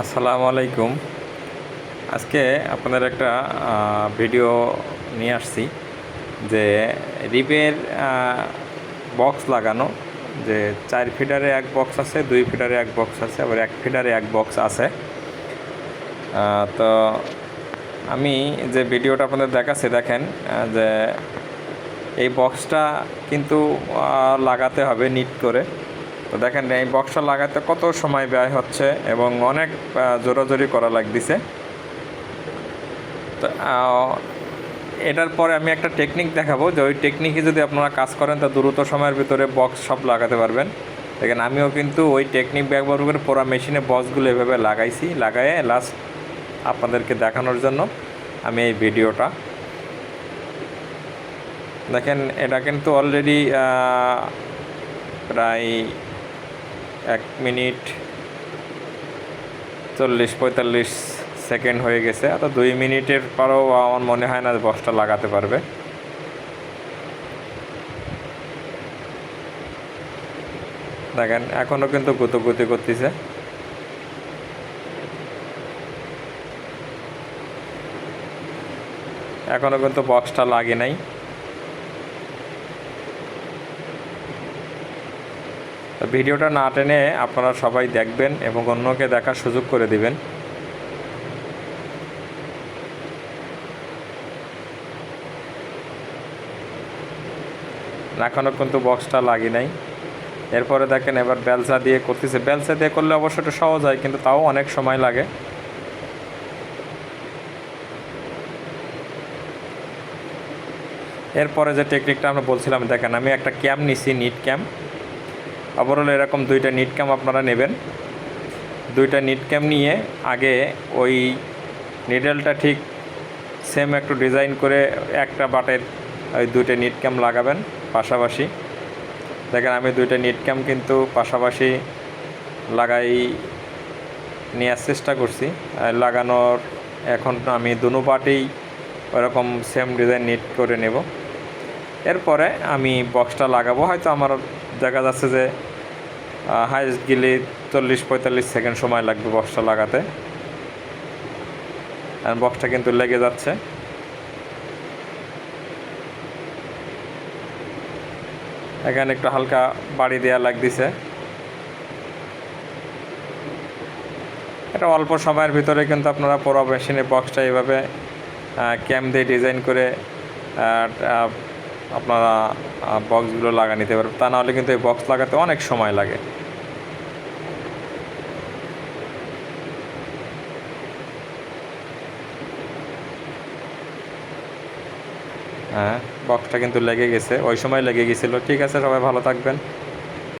আসসালামু আলাইকুম। আজকে আপনাদের একটা ভিডিও নিয়ে আসছি যে রিপের বক্স লাগানো, যে চার ফিটারে এক বক্স আছে, দুই ফিটারে এক বক্স আছে, আবার এক ফিটারে এক বক্স আছে। তো আমি যে ভিডিওটা আপনাদের দেখাচ্ছি, দেখেন যে এই বক্সটা কিন্তু লাগাতে হবে নিট করে। তো দেখেন এই বক্সটা লাগাতে কত সময় ব্যয় হচ্ছে এবং অনেক জোরাজোরি করা লাগতেছে। তো এটার পরে আমি একটা টেকনিক দেখাবো যে ওই টেকনিকে যদি আপনারা কাজ করেন, তা দ্রুত সময়ের ভিতরে বক্স সব লাগাতে পারবেন। দেখেন, আমিও কিন্তু ওই টেকনিক ব্যবহার করে পুরো মেশিনে বক্সগুলো এভাবে লাগাইছি, লাগায়ে লাস্ট আপনাদেরকে দেখানোর জন্য আমি এই ভিডিওটা। দেখেন, এটা কিন্তু অলরেডি প্রায় এক মিনিট চল্লিশ পঁয়তাল্লিশ সেকেন্ড হয়ে গেছে। অত দুই মিনিটের পরও আমার মনে হয় না বক্সটা লাগাতে পারবে। দেখেন, এখনও কিন্তু গুতোগুতি করতেছে। এখনও কিন্তু বক্সটা লাগে নাই। তো ভিডিওটা না টেনে আপনারা সবাই দেখবেন এবং অন্যকে দেখার সুযোগ করে দিবেন। এখনও কিন্তু বক্সটা লাগি নাই। এরপরে দেখেন এবার বেলসা দিয়ে করতেছে। বেলসা দিয়ে করলে অবশ্য একটু সহজ হয়, কিন্তু তাও অনেক সময় লাগে। এরপরে যে টেকনিকটা আমরা বলছিলাম, দেখেন আমি একটা ক্যাম নিছি নিট ক্যাম ওভারঅল এরকম দুইটা নিট ক্যাম আপনারা নেবেন। দুইটা নিট ক্যাম নিয়ে আগে ওই নিডেলটা ঠিক সেম একটু ডিজাইন করে একটা বাটের ওই দুইটা নিট ক্যাম লাগাবেন পাশাপাশি। দেখেন আমি দুইটা নিট ক্যাম কিন্তু পাশাপাশি লাগাই নেওয়ার চেষ্টা করছি। লাগানোর এখন আমি দুনো পাটেই ওরকম সেম ডিজাইন নিট করে নেব। এরপরে আমি বক্সটা লাগাবো, হয়তো আমার দেখা যাচ্ছে যে হাইস্ট গেলে চল্লিশ পঁয়তাল্লিশ সেকেন্ড সময় লাগবে বক্সটা লাগাতে। আর বক্সটা কিন্তু লেগে যাচ্ছে। এখানে একটু হালকা বাড়ি দেওয়া লাগতেছে। এটা অল্প সময়ের ভিতরে কিন্তু আপনারা পুরো মেশিনের বক্সটা এইভাবে ক্যাম দিয়ে ডিজাইন করে আপনারা বক্সগুলো লাগা নিতে পারবেন। তা নাহলে কিন্তু এই বক্স লাগাতে অনেক সময় লাগে। হ্যাঁ বক্সটা কিন্তু লেগে গেছে। ওই সময় লেগে গেছিল। ঠিক আছে, সবাই ভালো থাকবেন।